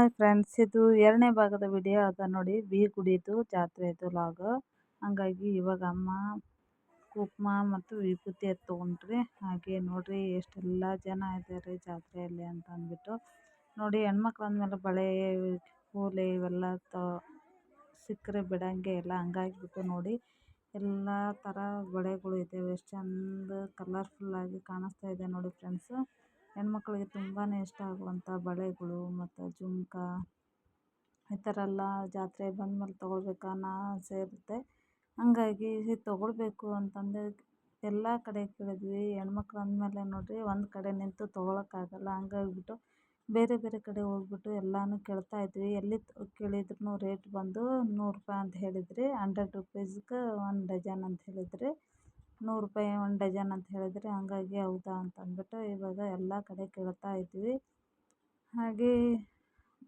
Hi friends, ಇದು ಎರಡನೇ ಭಾಗದ ವಿಡಿಯೋ. ಅದ ನೋಡಿ, ಬಿ ಗುಡಿದು ಜಾತ್ರೆದು ಲಾಗ್. ಹಂಗಾಗಿ ಇವಾಗ ಅಮ್ಮ ಕುಕ್ಮ ಮತ್ತು ವಿಭೂತಿ ಅದು ತೊಗೊಂಡ್ರಿ ಹಾಗೆ ನೋಡ್ರಿ, ಎಷ್ಟೆಲ್ಲ ಜನ ಇದ್ದಾರೆ ಜಾತ್ರೆಯಲ್ಲಿ ಅಂತ ಅಂದ್ಬಿಟ್ಟು. ನೋಡಿ, ಹೆಣ್ಮಕ್ಳು ಅಂದಮೇಲೆ ಬಳೆ ಓಲೆ ಇವೆಲ್ಲ ತ, ಸಿಕ್ಕರೆ ಬಿಡಂಗೆ ಇಲ್ಲ ಹಂಗಾಗಿಬಿಟ್ಟು ನೋಡಿ, ಎಲ್ಲ ಥರ ಬಳೆಗಳು ಇದ್ದಾವೆ ಎಷ್ಟು ಚಂದ ಕಲರ್ಫುಲ್ಲಾಗಿ ಕಾಣಿಸ್ತಾ ಇದೆ ನೋಡಿ ಫ್ರೆಂಡ್ಸು. ಹೆಣ್ಮಕ್ಳಿಗೆ ತುಂಬಾ ಇಷ್ಟ ಆಗುವಂಥ ಬಳೆಗಳು ಮತ್ತು ಜುಮ್ಕಾ ಈ ಥರ ಎಲ್ಲ ಜಾತ್ರೆ ಬಂದ್ಮೇಲೆ ತೊಗೊಳ್ಬೇಕು ಅನ್ನೋ ಆಸೆ ಇರುತ್ತೆ. ಹಂಗಾಗಿ ತೊಗೊಳ್ಬೇಕು ಅಂತಂದು ಎಲ್ಲ ಕಡೆ ಕೇಳಿದ್ವಿ. ಹೆಣ್ಮಕ್ಳು ಅಂದಮೇಲೆ ನೋಡಿರಿ ಒಂದು ಕಡೆ ನಿಂತು ತೊಗೊಳಕ್ಕಾಗಲ್ಲ. ಹಂಗಾಗ್ಬಿಟ್ಟು ಬೇರೆ ಬೇರೆ ಕಡೆ ಹೋಗ್ಬಿಟ್ಟು ಎಲ್ಲನೂ ಕೇಳ್ತಾ ಇದ್ವಿ. ಎಲ್ಲಿ ಕೇಳಿದ್ರು ರೇಟ್ ಬಂದು ನೂರು ರೂಪಾಯಿ ಅಂತ ಹೇಳಿದ್ರಿ. ಹಂಡ್ರೆಡ್ ರುಪೀಸ್ಗೆ ಒಂದು ಡಜನ್ ಅಂತ ಹೇಳಿದ್ರಿ. ನೂರು ರೂಪಾಯಿ, ಒಂದು ಡಜನ್ ಅಂತ ಹೇಳಿದ್ರಿ ಹಾಗಾಗಿ ಹೌದಾ ಅಂತ ಅಂದ್ಬಿಟ್ಟು ಇವಾಗ ಎಲ್ಲ ಕಡೆ ಕೇಳ್ತಾ ಇದ್ದೀವಿ ಹಾಗೆ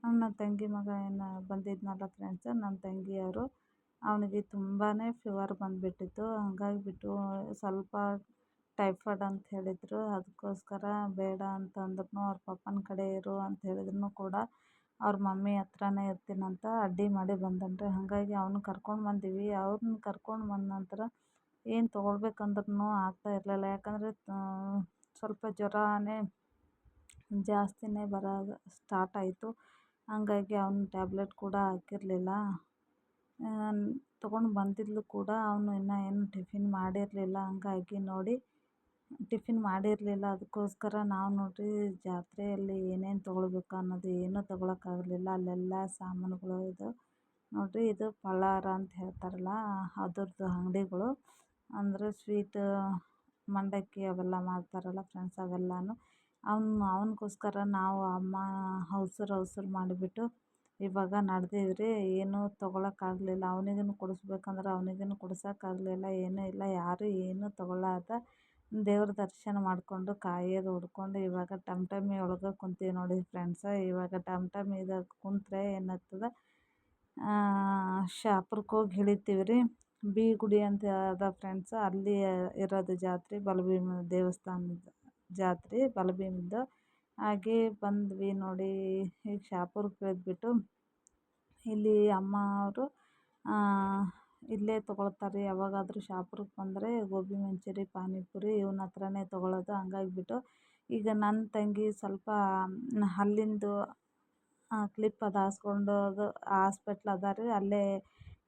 ನನ್ನ ತಂಗಿ ಮಗ ಏನು ಬಂದಿದ್ನಲ್ಲ ಫ್ರೆಂಡ್ಸ್ ನನ್ನ ತಂಗಿಯವರು ಅವನಿಗೆ ತುಂಬಾ ಫೀವರ್ ಬಂದುಬಿಟ್ಟಿತ್ತು. ಹಂಗಾಗಿಬಿಟ್ಟು ಸ್ವಲ್ಪ ಟೈಫಾಯ್ಡ್ ಅಂತ ಹೇಳಿದರು. ಅದಕ್ಕೋಸ್ಕರ ಬೇಡ ಅಂತ ಅಂದ್ರೂ ಅವ್ರ ಪಪ್ಪನ ಕಡೆ ಇರು ಅಂತ ಹೇಳಿದ್ರು ಕೂಡ ಅವ್ರ ಮಮ್ಮಿ ಹತ್ರನೇ ಇರ್ತೀನಂತ ಅಡ್ಡಿ ಮಾಡಿ ಬಂದನ್ರಿ. ಹಾಗಾಗಿ ಅವ್ನ ಕರ್ಕೊಂಡು ಬಂದೀವಿ. ಅವ್ರನ್ನ ಕರ್ಕೊಂಡು ಬಂದ ನಂತರ ಏನು ತೊಗೊಳ್ಬೇಕಂದ್ರೂ ಆಗ್ತಾ ಇರಲಿಲ್ಲ. ಯಾಕಂದರೆ ಸ್ವಲ್ಪ ಜ್ವರನೇ ಜಾಸ್ತಿನೇ ಬರೋದು ಸ್ಟಾರ್ಟ್ ಆಯಿತು. ಹಾಗಾಗಿ ಅವ್ನು ಟ್ಯಾಬ್ಲೆಟ್ ಕೂಡ ಹಾಕಿರಲಿಲ್ಲ. ತೊಗೊಂಡು ಬಂದಿದ್ಲು ಕೂಡ ಅವನು ಇನ್ನೂ ಏನು ಟಿಫಿನ್ ಮಾಡಿರಲಿಲ್ಲ. ಹಂಗಾಗಿ ನೋಡಿ ಟಿಫಿನ್ ಮಾಡಿರಲಿಲ್ಲ. ಅದಕ್ಕೋಸ್ಕರ ನಾವು ನೋಡಿರಿ, ಜಾತ್ರೆಯಲ್ಲಿ ಏನೇನು ತೊಗೊಳ್ಬೇಕು ಅನ್ನೋದು ಏನೂ ತೊಗೊಳಕ್ಕಾಗಲಿಲ್ಲ. ಅಲ್ಲೆಲ್ಲ ಸಾಮಾನುಗಳು ಇದು. ನೋಡಿರಿ, ಇದು ಪಳಾರ ಅಂತ ಹೇಳ್ತಾರಲ್ಲ ಅದ್ರದ್ದು ಅಂಗಡಿಗಳು. ಅಂದರೆ ಸ್ವೀಟ್ ಮಂಡಕ್ಕಿ ಅವೆಲ್ಲ ಮಾಡ್ತಾರಲ್ಲ ಫ್ರೆಂಡ್ಸ್ ಅವೆಲ್ಲನೂ. ಅವ್ನು, ಅವನಿಗೋಸ್ಕರ ನಾವು ಅಮ್ಮ ಅವ್ಸ್ರು ಅವ್ಸ್ರು ಮಾಡಿಬಿಟ್ಟು ಇವಾಗ ನಡೆದೀವಿ ರೀ ಏನೂ ತೊಗೊಳಕ್ಕಾಗಲಿಲ್ಲ. ಅವ್ನಿಗೂ ಕೊಡಿಸ್ಬೇಕಂದ್ರೆ ಅವ್ನಿಗೂ ಕೊಡ್ಸೋಕ್ಕಾಗ್ಲಿಲ್ಲ, ಏನೂ ಇಲ್ಲ, ಯಾರೂ ಏನೂ ತೊಗೊಳ್ಳಾರ್ದ ದೇವ್ರ ದರ್ಶನ ಮಾಡಿಕೊಂಡು ಕಾಯೋದು ಹುಡ್ಕೊಂಡು ಇವಾಗ ಟಮ್ ಟಮ್ಮಿ ಒಳಗೆ ಕುಂತೀವಿ ನೋಡಿ ಫ್ರೆಂಡ್ಸ ಇವಾಗ ಟಮ್ ಕುಂತರೆ ಕುಂತ್ರೆ ಏನಾಗ್ತದೆ ಶಾಪುರಕ್ಕೆ ಹೋಗಿ ಇಳಿತೀವಿ ರೀ ಬಿ ಗುಡಿ ಅಂತ ಅದ ಫ್ರೆಂಡ್ಸ್ ಅಲ್ಲಿ ಇರೋದು ಜಾತ್ರೆ ಬಲಭೀಮ ದೇವಸ್ಥಾನದ ಜಾತ್ರೆ ಬಲಭೀಮದ್ದು ಹಾಗೆ ಬಂದ್ವಿ ನೋಡಿ ಶಾಪುರಕ್ಕೆ ಇಳಿದ್ಬಿಟ್ಟು ಇಲ್ಲಿ ಅಮ್ಮ ಅವರು ಇಲ್ಲೇ ತೊಗೊಳ್ತಾರೆ. ಯಾವಾಗಾದರೂ ಶಾಪುರಕ್ಕೆ ಬಂದರೆ ಗೋಬಿ ಮಂಚೂರಿ, ಪಾನಿಪುರಿ ಇವನ ಹತ್ರನೇ ತೊಗೊಳ್ಳೋದು ಹಂಗಾಗ್ಬಿಟ್ಟು ಈಗ ನನ್ನ ತಂಗಿ ಸ್ವಲ್ಪ ಅಲ್ಲಿಂದು ಕ್ಲಿಪ್ ಅದು ಹಾಸ್ಕೊಂಡು ಅದು ಹಾಸ್ಪಿಟ್ಲ್ ಅದ ರೀ ಅಲ್ಲೇ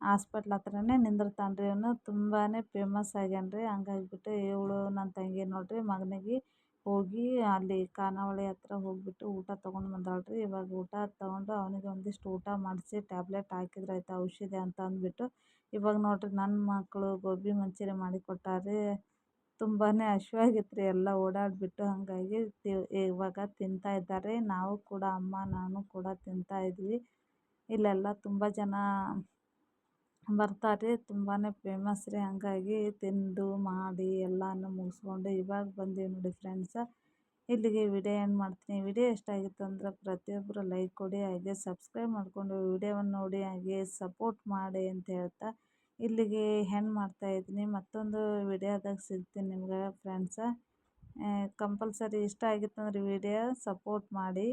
ಹಾಸ್ಪಿಟ್ಲ್ ಹತ್ರನೇ ನಿಂದಿರ್ತಾನೆ ರೀ ಇವನು ತುಂಬಾ ಫೇಮಸ್ ಆಗ್ಯಾನ ರೀ ಹಂಗಾಗಿಬಿಟ್ಟು ಇವಳು ನನ್ನ ತಂಗಿ ನೋಡಿರಿ, ಮಗನಿಗೆ ಹೋಗಿ ಅಲ್ಲಿ ಖಾನಾವಳಿ ಹತ್ರ ಹೋಗಿಬಿಟ್ಟು ಊಟ ತೊಗೊಂಡು ಬಂದಾಳೆ ರೀ ಇವಾಗ ಊಟ ತೊಗೊಂಡು ಅವನಿಗೆ ಒಂದಿಷ್ಟು ಊಟ ಮಾಡಿಸಿ ಟ್ಯಾಬ್ಲೆಟ್ ಹಾಕಿದ್ರೆ ಆಯ್ತು, ಔಷಧಿ ಅಂತ ಅಂದ್ಬಿಟ್ಟು. ಇವಾಗ ನೋಡಿರಿ ನನ್ನ ಮಕ್ಕಳು ಗೋಬಿ ಮಂಚೂರಿ ಮಾಡಿ ಕೊಟ್ಟಾರೆ. ತುಂಬಾ ಹಶ್ವಾಗಿತ್ತು ರೀ ಎಲ್ಲ ಓಡಾಡಿಬಿಟ್ಟು ಹಾಗಾಗಿ ಇವಾಗ ತಿಂತಾ ಇದ್ದಾರೆ. ನಾವು ಕೂಡ ಅಮ್ಮ, ನಾನು ಕೂಡ ತಿಂತಾ ಇದ್ವಿ. ಇಲ್ಲೆಲ್ಲ ತುಂಬ ಜನ ಬರ್ತಾರೆ. ತುಂಬಾ ಫೇಮಸ್ ರೀ. ಹಾಗಾಗಿ ತಿಂದು ಮಾಡಿ ಎಲ್ಲನೂ ಮುಗಿಸ್ಕೊಂಡು ಇವಾಗ ಬಂದೀವಿ ನೋಡಿ ಫ್ರೆಂಡ್ಸ ಇಲ್ಲಿಗೆ ವಿಡಿಯೋ ಏನು ಮಾಡ್ತೀನಿ. ವಿಡಿಯೋ ಎಷ್ಟಾಗಿತ್ತು ಅಂದರೆ ಪ್ರತಿಯೊಬ್ಬರು ಲೈಕ್ ಕೊಡಿ, ಹಾಗೆ ಸಬ್ಸ್ಕ್ರೈಬ್ ಮಾಡಿಕೊಂಡು ವಿಡಿಯೋವನ್ನು ನೋಡಿ, ಹಾಗೆ ಸಪೋರ್ಟ್ ಮಾಡಿ ಅಂತ ಹೇಳ್ತಾ ಇಲ್ಲಿಗೆ ಹೆಣ್ಣು ಮಾಡ್ತಾಯಿದ್ದೀನಿ ಮತ್ತೊಂದು ವಿಡಿಯೋದಾಗ ಸಿಗ್ತೀನಿ ನಿಮ್ಗೆ ಫ್ರೆಂಡ್ಸ ಕಂಪಲ್ಸರಿ ಇಷ್ಟ ಆಗಿತ್ತು ಅಂದರೆ ವಿಡಿಯೋ ಸಪೋರ್ಟ್ ಮಾಡಿ.